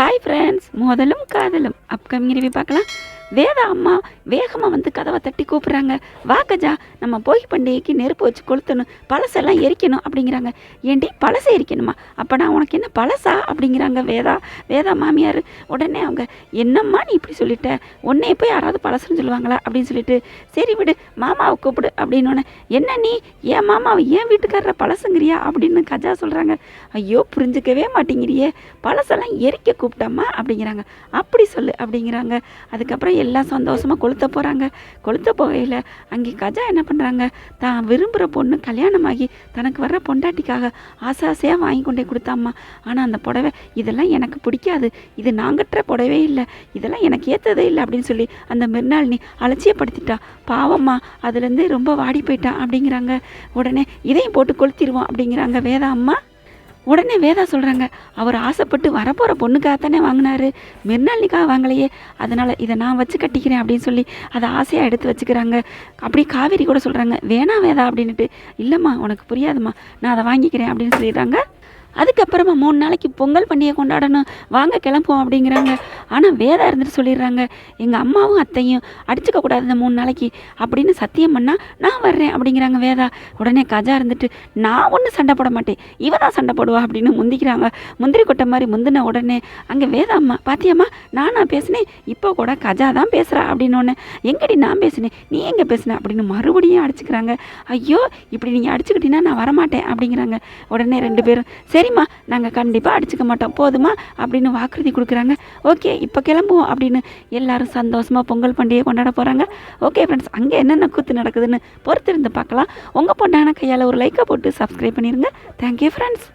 Hi friends முதலும் காதலும். Upcoming review பார்க்கலாம். வேதா அம்மா வேகமாக வந்து கதவை தட்டி கூப்பிட்றாங்க. வா கஜா நம்ம போகி பண்டிகைக்கு நெருப்பு வச்சு கொளுத்தணும் பழசெல்லாம் எரிக்கணும் அப்படிங்கிறாங்க. ஏண்டி பழசை எரிக்கணுமா? அப்போ நான் உனக்கு என்ன பழசா? அப்படிங்கிறாங்க வேதா. வேதா மாமியார் உடனே அவங்க என்னம்மா நீ இப்படி சொல்லிட்ட? உன்னே போய் யாராவது பழசுன்னு சொல்லுவாங்களா? அப்படின்னு சொல்லிட்டு சரி விடு மாமாவை கூப்பிடு அப்படின்னு என்ன நீ? ஏன் மாமாவை ஏன் வீட்டுக்காரரை பழசுங்கிறியா? அப்படின்னு கஜா சொல்கிறாங்க ஐயோ புரிஞ்சுக்கவே மாட்டேங்கிறியே. பழசெல்லாம் எரிக்க கூப்பிட்டம்மா அப்படிங்கிறாங்க. அப்படி சொல்லு அப்படிங்கிறாங்க. அதுக்கப்புறம் எல்லாம் சந்தோஷமாக கொளுத்த போகிறாங்க கொளுத்த போகையில் அங்கே கஜா என்ன பண்ணுறாங்க தான் விரும்புகிற பொண்ணு கல்யாணமாகி தனக்கு வர்ற பொண்டாட்டிக்காக ஆசை ஆசையாக வாங்கி கொண்டே கொடுத்தாம்மா. ஆனால் அந்த புடவை இதெல்லாம் எனக்கு பிடிக்காது. இது நாங்கற்ற புடவே இல்லை. இதெல்லாம் எனக்கு ஏற்றதே இல்லை அப்படின்னு சொல்லி அந்த மிருநாள் அலட்சியப்படுத்திட்டா. பாவம்மா அதுலேருந்து ரொம்ப வாடி போயிட்டான் அப்படிங்கிறாங்க. உடனே இதையும் போட்டு கொளுத்திடுவோம் அப்படிங்கிறாங்க வேதா அம்மா உடனே வேதா சொல்கிறாங்க அவர் ஆசைப்பட்டு வரப்போகிற பொண்ணுக்காக தானே வாங்கினாரு. மிர்னாலிக்காக வாங்கலையே. அதனால் இதை நான் வச்சு கட்டிக்கிறேன் அப்படின்னு சொல்லி அதை ஆசையாக எடுத்து வச்சுக்கிறாங்க. அப்படி காவேரி கூட சொல்கிறாங்க வேணாம் வேதா அப்படின்ட்டு இல்லைம்மா உனக்கு புரியாதும்மா. நான் அதை வாங்கிக்கிறேன் அப்படின்னு சொல்லிடுறாங்க. அதுக்கப்புறமா மூணு நாளைக்கு பொங்கல் பண்டிகை கொண்டாடணும். வாங்க கிளம்புவோம் அப்படிங்கிறாங்க. ஆனால் வேதா இருந்துட்டு சொல்லிடுறாங்க. எங்கள் அம்மாவும் அத்தையும் அடிச்சுக்க கூடாது இந்த மூணு நாளைக்கு அப்படின்னு சத்தியம் பண்ணால் நான் வர்றேன் அப்படிங்கிறாங்க வேதா. உடனே கஜா இருந்துட்டு நான் ஒன்றும் சண்டை போட மாட்டேன். இவ தான் சண்டை போடுவா அப்படின்னு முந்திக்கிறாங்க. முந்திரி கொட்டை மாதிரி முந்தின உடனே அங்கே வேதா அம்மா பாத்தியம்மா நானா பேசினேன். இப்போ கூட கஜா தான் பேசுகிறா அப்படின்னு எங்கடி நான் பேசினேன்? நீ எங்கே பேசின? அப்படின்னு மறுபடியும் அடிச்சுக்கிறாங்க. ஐயோ இப்படி நீங்கள் அடிச்சுக்கிட்டீங்கன்னா நான் வரமாட்டேன் அப்படிங்கிறாங்க. உடனே ரெண்டு பேரும் சரிம்மா நாங்கள் கண்டிப்பாக அடிச்சுக்க மாட்டோம். போதுமா அப்படின்னு வாக்குறுதி கொடுக்குறாங்க. ஓகே இப்போ கிளம்புவோம் அப்படின்னு எல்லாரும் சந்தோஷமாக பொங்கல் பண்டிகையை கொண்டாட போகிறாங்க ஓகே ஃப்ரெண்ட்ஸ் அங்கே என்னென்ன கூத்து நடக்குதுன்னு பொறுத்திருந்து பார்க்கலாம். உங்கள் பொண்ணான கையால் ஒரு லைக்கை போட்டு சப்ஸ்கிரைப் பண்ணிடுங்க தேங்க்யூ ஃப்ரெண்ட்ஸ்